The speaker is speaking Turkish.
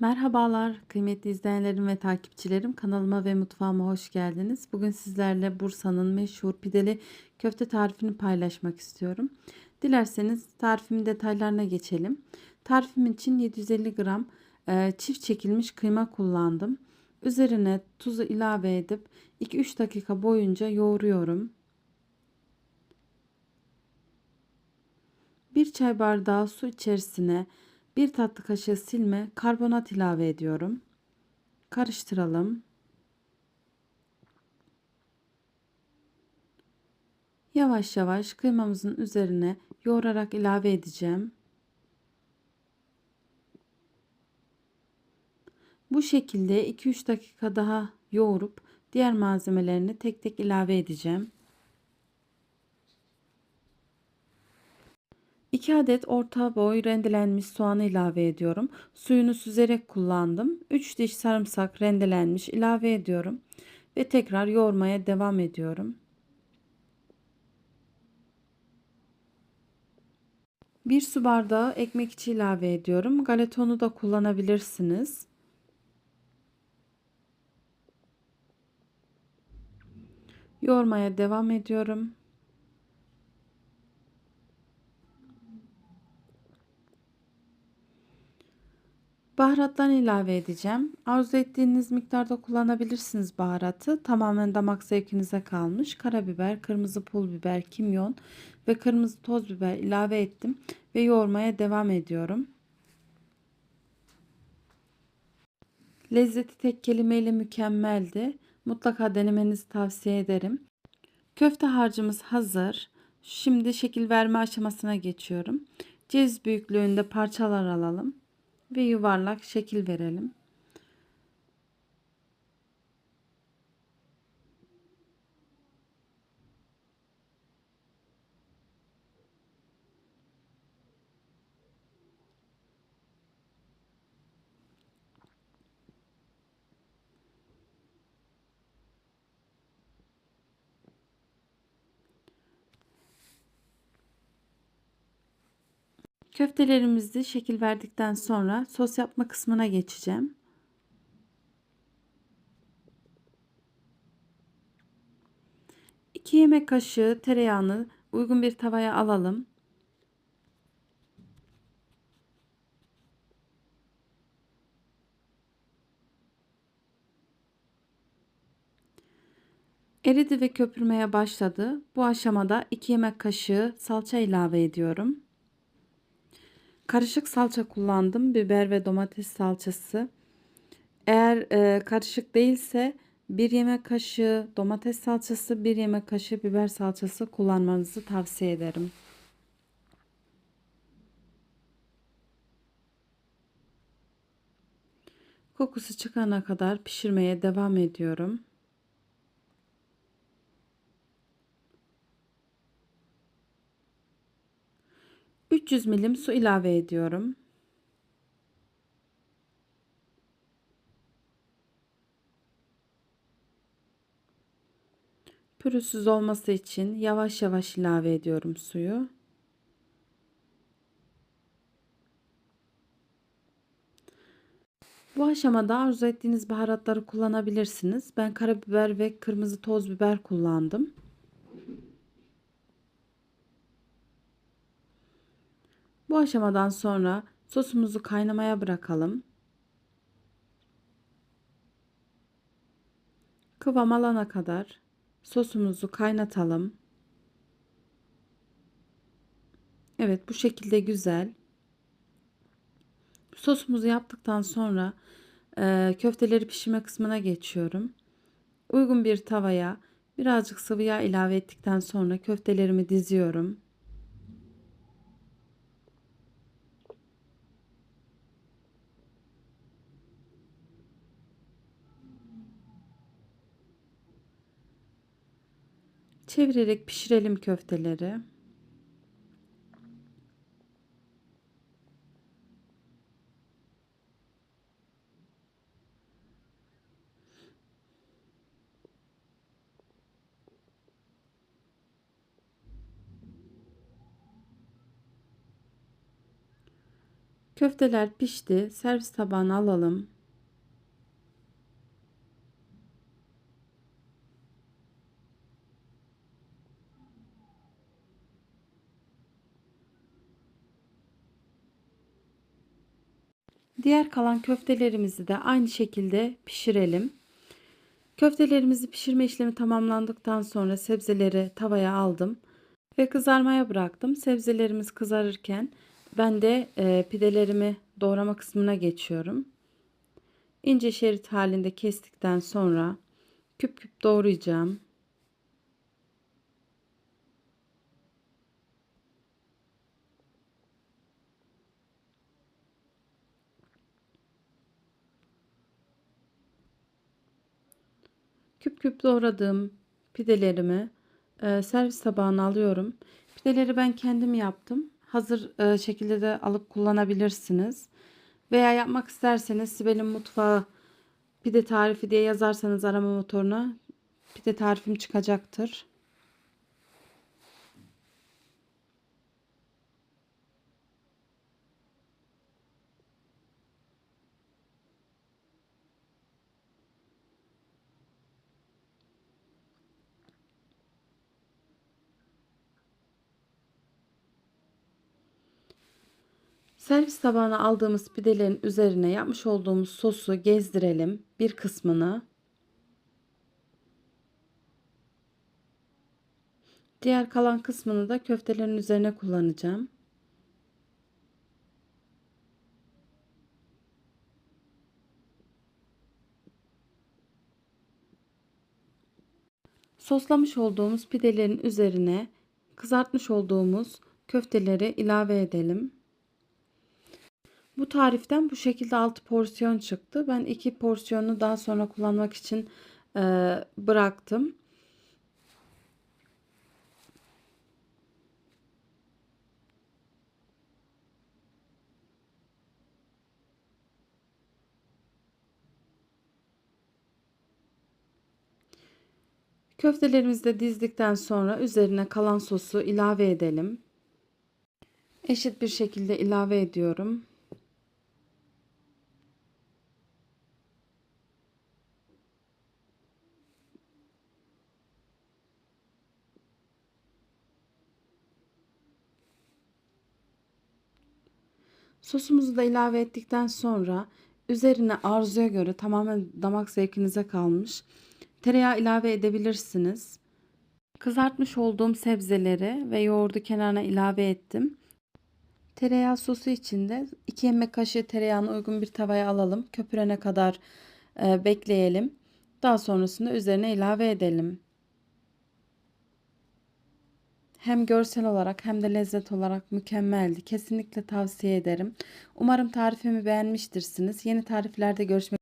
Merhabalar kıymetli izleyenlerim ve takipçilerim kanalıma ve mutfağıma hoş geldiniz. Bugün sizlerle Bursa'nın meşhur pideli köfte tarifini paylaşmak istiyorum. Dilerseniz tarifimin detaylarına geçelim. Tarifim için 750 gram e, çift çekilmiş kıyma kullandım. Üzerine tuzu ilave edip 2-3 dakika boyunca yoğuruyorum. 1 çay bardağı su içerisine 1 tatlı kaşığı silme karbonat ilave ediyorum. Karıştıralım. Yavaş yavaş kıymamızın üzerine yoğurarak ilave edeceğim. Bu şekilde 2-3 dakika daha yoğurup diğer malzemelerini tek tek ilave edeceğim. 2 adet orta boy rendelenmiş soğanı ilave ediyorum. Suyunu süzerek kullandım. 3 diş sarımsak rendelenmiş ilave ediyorum. Ve tekrar yoğurmaya devam ediyorum. Bir su bardağı ekmek içi ilave ediyorum. Galetonu da kullanabilirsiniz. Yoğurmaya devam ediyorum. Baharattan ilave edeceğim. Arzu ettiğiniz miktarda kullanabilirsiniz baharatı. Tamamen damak zevkinize kalmış. Karabiber, kırmızı pul biber, kimyon ve kırmızı toz biber ilave ettim ve yoğurmaya devam ediyorum. Lezzeti tek kelimeyle mükemmeldi. Mutlaka denemenizi tavsiye ederim. Köfte harcımız hazır. Şimdi şekil verme aşamasına geçiyorum. Ceviz büyüklüğünde parçalar alalım ve yuvarlak şekil verelim. Köftelerimizi şekil verdikten sonra sos yapma kısmına geçeceğim. İki yemek kaşığı tereyağını uygun bir tavaya alalım. Eridi ve köpürmeye başladı. Bu aşamada 2 yemek kaşığı salça ilave ediyorum. Karışık salça kullandım. Biber ve domates salçası. Eğer e, karışık değilse bir yemek kaşığı domates salçası, bir yemek kaşığı biber salçası kullanmanızı tavsiye ederim. Kokusu çıkana kadar pişirmeye devam ediyorum. 300 milim su ilave ediyorum. Pürüzsüz olması için yavaş yavaş ilave ediyorum suyu. Bu aşamada arzu ettiğiniz baharatları kullanabilirsiniz. Ben karabiber ve kırmızı toz biber kullandım. Bu aşamadan sonra sosumuzu kaynamaya bırakalım. Kıvam alana kadar sosumuzu kaynatalım. Evet bu şekilde güzel. Sosumuzu yaptıktan sonra e, köfteleri pişirme kısmına geçiyorum. Uygun bir tavaya birazcık sıvı yağ ilave ettikten sonra köftelerimi diziyorum. Çevirerek pişirelim köfteleri. Köfteler pişti. Servis tabağına alalım. Diğer kalan köftelerimizi de aynı şekilde pişirelim. Köftelerimizi pişirme işlemi tamamlandıktan sonra sebzeleri tavaya aldım ve kızarmaya bıraktım. Sebzelerimiz kızarırken ben de e, pidelerimi doğrama kısmına geçiyorum. İnce şerit halinde kestikten sonra küp küp doğrayacağım. Küp doğradığım pidelerimi e, servis tabağına alıyorum. Pideleri ben kendim yaptım. Hazır e, şekilde de alıp kullanabilirsiniz. Veya yapmak isterseniz Sibel'in mutfağı pide tarifi diye yazarsanız arama motoruna pide tarifim çıkacaktır. Servis tabağına aldığımız pidelerin üzerine yapmış olduğumuz sosu gezdirelim bir kısmını. Diğer kalan kısmını da köftelerin üzerine kullanacağım. Soslamış olduğumuz pidelerin üzerine kızartmış olduğumuz köfteleri ilave edelim. Bu tariften bu şekilde 6 porsiyon çıktı. Ben 2 porsiyonu daha sonra kullanmak için e, bıraktım. Köftelerimizi de dizdikten sonra üzerine kalan sosu ilave edelim. Eşit bir şekilde ilave ediyorum. Sosumuzu da ilave ettikten sonra üzerine arzuya göre tamamen damak zevkinize kalmış tereyağı ilave edebilirsiniz. Kızartmış olduğum sebzeleri ve yoğurdu kenarına ilave ettim. Tereyağı sosu için de 2 yemek kaşığı tereyağını uygun bir tavaya alalım. Köpürene kadar e, bekleyelim. Daha sonrasında üzerine ilave edelim. Hem görsel olarak hem de lezzet olarak mükemmeldi. Kesinlikle tavsiye ederim. Umarım tarifimi beğenmiştirsiniz. Yeni tariflerde görüşmek